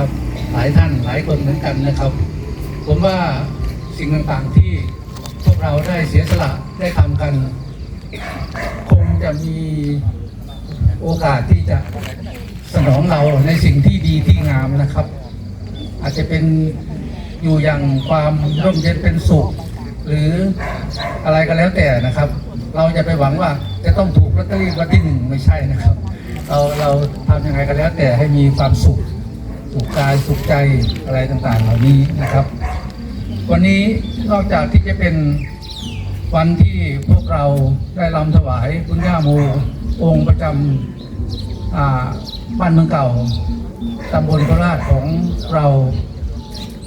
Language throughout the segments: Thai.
นะครับ หลายท่านหลายคนเหมือนกันนะครับ ผมว่าสิ่งต่างๆที่พวกเราได้เสียสละได้ทำกัน คงจะมีโอกาสที่จะสนองเราในสิ่งที่ดีที่งามนะครับ อาจจะเป็นอยู่อย่างความร่มเย็นเป็นสุข หรืออะไรก็แล้วแต่นะครับ เราจะไปหวังว่าจะต้องถูกลอตเตอรี่วันที่หนึ่งไม่ใช่นะครับ เราเราทำยังไงก็แล้วแต่ให้มีความสุข สุขกายสุขใจอะไรต่างๆ เหล่านี้นะครับ วันนี้นอกจากที่จะเป็นวันที่พวกเราได้รำถวายคุณย่าโมองค์ประจำบ้านเมืองเก่าตำบลโคราชของเรา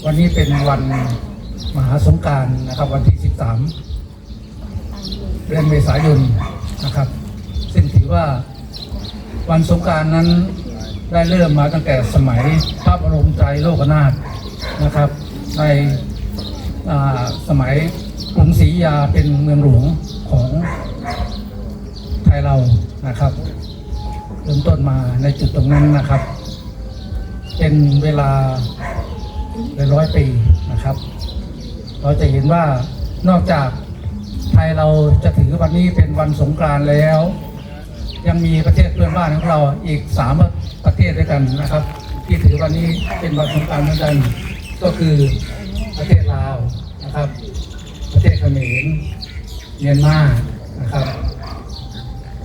วันนี้เป็นวันมหาสงการนะครับ วันที่ 13เดือนเมษายนนะครับ ซึ่งถือว่าวันสงการนั้น ได้เริ่มมาตั้งแต่สมัยพระบรมไตรโลกนาถนะครับ ในสมัยกรุงศรีอยุธยาเป็นเมืองหลวงของไทยเรานะครับเริ่มต้นมาในจุดตรงนั้นนะครับ เป็นเวลาเป็นร้อยปีนะครับ เราจะเห็นว่านอกจากไทยเราจะถือวันนี้เป็นวันสงกรานต์แล้ว ยังมีประเทศเพื่อนบ้านของเราอีกสามประเทศด้วยกันนะครับ ที่ถือวันนี้เป็นวันสงกรานต์เหมือนกัน ก็คือประเทศลาวนะครับ ประเทศเขมรเมียนมานะครับ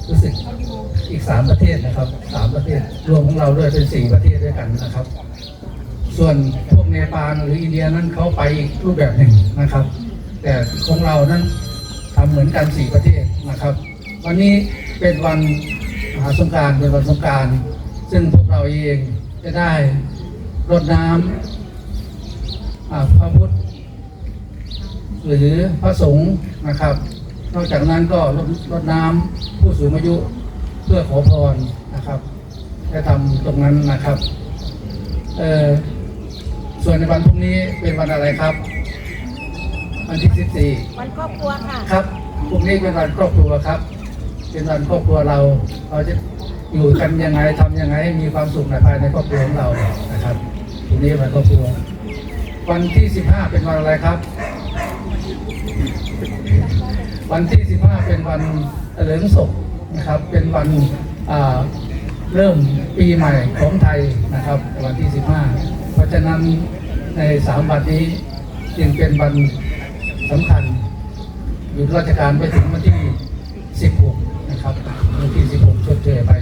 รู้สึกอีกสามประเทศนะครับสามประเทศรวมของเราด้วยเป็นสี่ประเทศด้วยกันนะครับ ส่วนพวกเนปาลหรืออินเดียนั้นเขาไปอีกรูปแบบหนึ่งนะครับ แต่ของเรานั้นทำเหมือนกันสี่ประเทศนะครับ วันนี้ เป็นวันมหาสงกรารเป็นวันสงกราร ซึ่งพวกเราเองจะได้รดน้ำอ่าพระพุทธหรือพระสงฆ์นะครับ นอกจากนั้นก็รดรดน้ำผู้สูงอายุเพื่อขอพรนะครับได้ทำตรงนั้นนะครับเอ่อส่วนในวันพรุ่งนี้เป็นวันอะไรครับ วันที่วันครอบครัวค่ะ14ครับพรุ่งนี้เป็นวันครอบครัวครับ เป็นวันครอบครัวเราเราจะอยู่กันยังไงทำยังไงให้มีความสุขในภายในครอบครัวของเรานะครับพรุ่งนี้วันครอบครัว วันที่15เป็นวันอะไรครับ วันที่15เป็นวันเฉลิมศพนะครับ เป็นวันเริ่มปีใหม่ของไทยนะครับ วันที่15เพราะฉะนั้นในสามวันนี้จึงเป็นวันสำคัญอยู่ราชการไปถึงวันที่ 16 นะครับ วันที่ 16 ชดเชยไป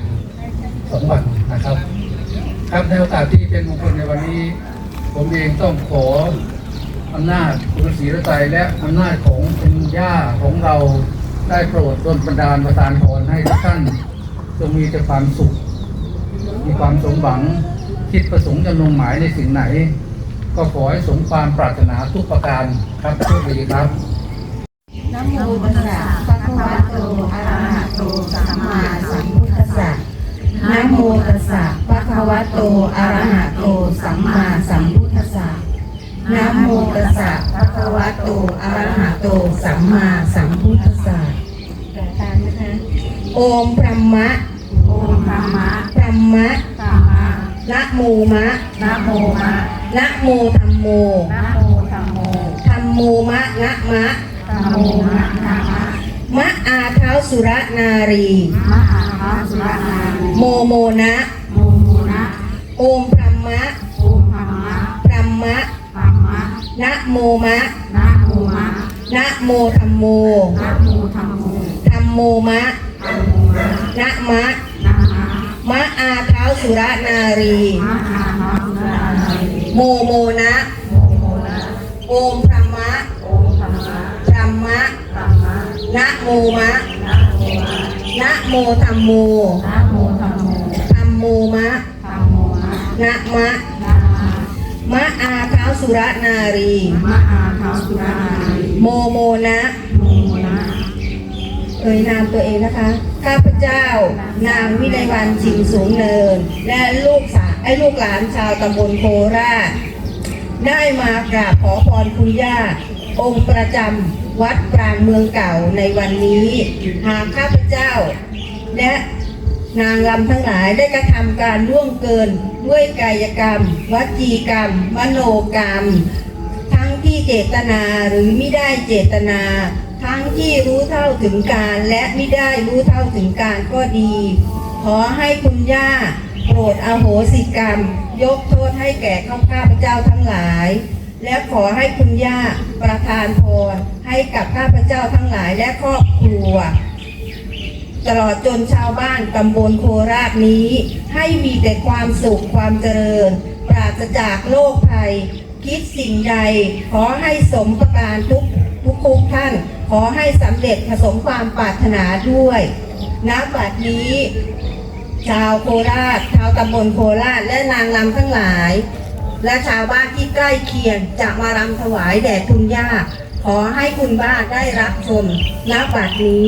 สองวันนะครับ ครับในโอกาสที่เป็นมงคลในวันนี้ ผมเองต้องขออำนาจคุณศรีรไตรและอำนาจของคุณย่าของเราได้โปรดดลบันดาลประทานพรให้ทุกท่านจงมีแต่ความสุข มีความสมหวังคิดประสงค์จะลงหมายในสิ่งไหน ก็ขอให้สมความปรารถนาทุกประการครับโชคดีครับนะโมตัสสะภะคะวะโตอะระหะโตสัมมาสัมพุทธัสสะนะโมตัสสะ คะวะโตอะระหะโต สัมมาสัมพุทธัสสะนะโมตัสสะภะคะวะโตอะระหะโต สัมมาสัมพุทธัสสะต่อตามนะคะโอมพรหมะโอมธรรมะพรหมะธรรมะนะโมมะนะโมมะนะโมธรรมโมนะโมธรรมโมธรรมโมมะนะมะธรรมโมมะธรรมะมะอาเท้าสุรนารีมหาภาสุรนารีโมโมนะโมโมนะ โอมพรหมะโอมธรรมะพรหมะธรรมะนะโมมะนะโมมะนะโมธรรมโมนะโมธรรมโมธรรมโมมะธรรมโมมะนะมะนะมะมะอาเท้าสุรนารีมหาภาสุรนารี โมโมนะโมโมนะโอมพรหมะโอมธรรมะพรหมะธรรมะนะโมมะนะโมมะนะโมธรรมโมนะโมธรรมโมธรรมโมมะธรรมโมมะ นะมะนะมะมะอาเท้าสุรนารีมหาภาสุรนารีโมโมนะโมโมนะเอ่ยนามตัวเองนะคะ ข้าพเจ้านางวิไลวันชิงสูงเนิน และลูกสาวไอ้ลูกหลานชาวตำบลโคราช ได้มากราบขอพรคุณย่า องค์ประจำวัดกลางเมืองเก่าในวันนี้ หากข้าพเจ้า และ นางรำทั้งหลายได้กระทำการล่วงเกิน ด้วยกายกรรม วจีกรรม มโนกรรม ทั้งที่เจตนาหรือไม่ได้เจตนา ทั้งที่รู้เท่าถึงการและไม่ได้รู้เท่าถึงการก็ดี ขอให้คุณย่าโปรดอโหสิกรรม ยกโทษให้แก่ข้าข้าพเจ้าทั้งหลาย และขอให้คุณย่าประทานพรให้กับข้าพเจ้าทั้งหลายและครอบครัว ตลอดจนชาวบ้านตำบลโคราชนี้ ให้มีแต่ความสุขความเจริญ ปราศจากโรคภัย คิดสิ่งใด ขอให้สมประการทุกทุกทุกท่าน ขอให้สำเร็จผสมความปรารถนาด้วยณบัดนี้ชาวโคราช ชาวตำบลโคราช และนางรำทั้งหลาย และชาวบ้านที่ใกล้เคียงจะมารำถวายแด่คุณย่า ขอให้คุณบ้านได้รับชมณบัดนี้